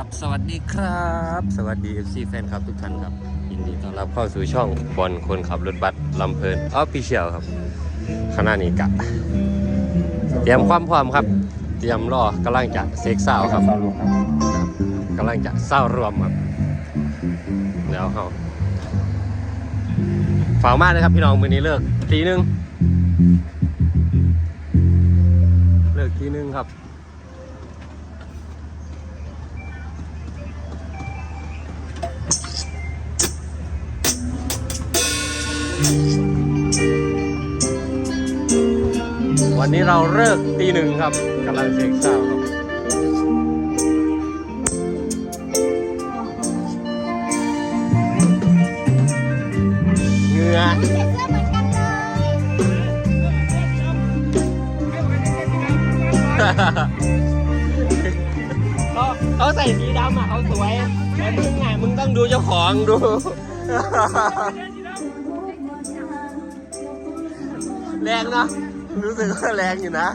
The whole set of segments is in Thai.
ครับสวัสดีครับ สวัสดี FC แฟนครับทุกท่านครับ ยินดีต้อนรับเข้าสู่ช่องบอลคนขับรถบัสลำเพลินออฟฟิเชียลครับขณะนี้กะเตรียมความพร้อมครับ เตรียมรอกำลังจะเซ็กซาวครับกำลังจะเศร้ารวมครับแล้วเขาฝากมากนะครับพี่น้องมือนี้เลิกทีหนึ่งเลิกทีหนึ่งครับ วันนี้เราเลิกตีหนึ่งครับกำลังเซ็กซาวครับเหงื่อใส่เสื้อเหมือนกันเลยเขาเขาใส่สีดำอะเขาสวยแต่มึงไงมึงต้องดูเจ้าของดู แรงเนอะ รู้สึกว่าแรงอยู่นะ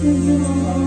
ว่า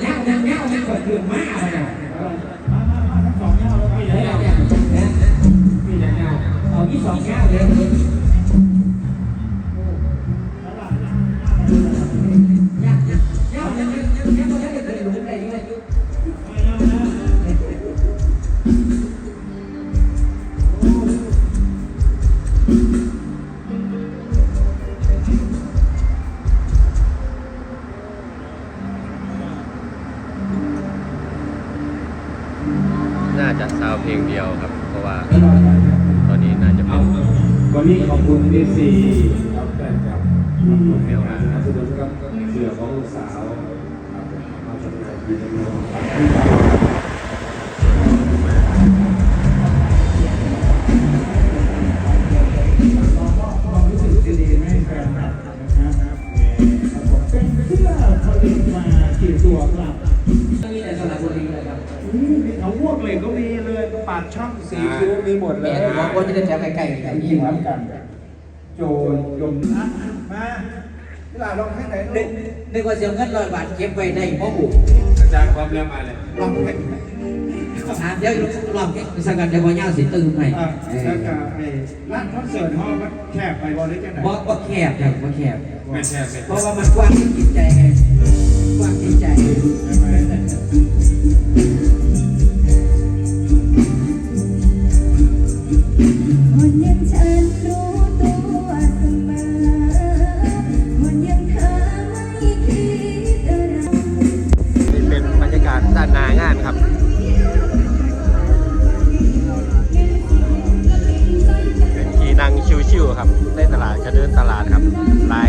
เอิญเน่าเน่าเง่าเกิดมากเลยอะสองเน่าแล้วพี่เง่าเนี่ยพี่เน่าเอาที่สองเน่าเลย ลงเดียวครับ เพราะว่าตอนนี้น่าจะเป็นวันนี้ขอบคุณเอซีครับแฟนคลับที่ให้การสนับสนุนกับเสือของลูกสาวครับมาทำงานดีนะครับควา ปากช่องสีคิ้วมีหมดเลเนี่ยยบางคนที่จะแถวใกล้ๆกันยิยิ่นงคครัรับบกันโจยมอะมาเวลาลองให้ไหนลูนึกกนึกว่าเสียเงินร้อยบาทเก็บไว้ได้เพราะบุกอาจารย์ความเร็วมาเลยลองให้อะเดี๋ยวลองสักกันเดี๋ยวพอย่าสิตื่นให้อะแล้วก็ไอ้ร้านคอนเสิร์ตฮอลล์มันแคบไปบอลได้แค่ไหนบ่บ่แคบครับบ่แคบ ไม่แคบไม่เพราะว่ามันกว้างที่จิตใจไงกว้างที่ใจ ใช่ไหม คนยังฉันรู้ตัวเสมอคนยังเธอไม่คิดอะไร นี่เป็นบรรยากาศด้านหนางานครับ เป็นทีนั่งชิวๆครับในตลาดก็เดินตลาดครับหลา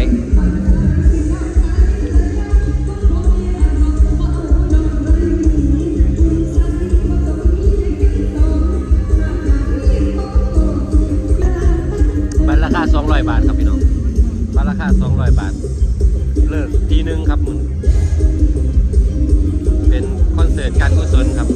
คา 200 บาทครับพี่น้องบัตรราคา 200 บาท เลิกทีหนึงครับมึงเป็นคอนเสิร์ตการกุศลครับ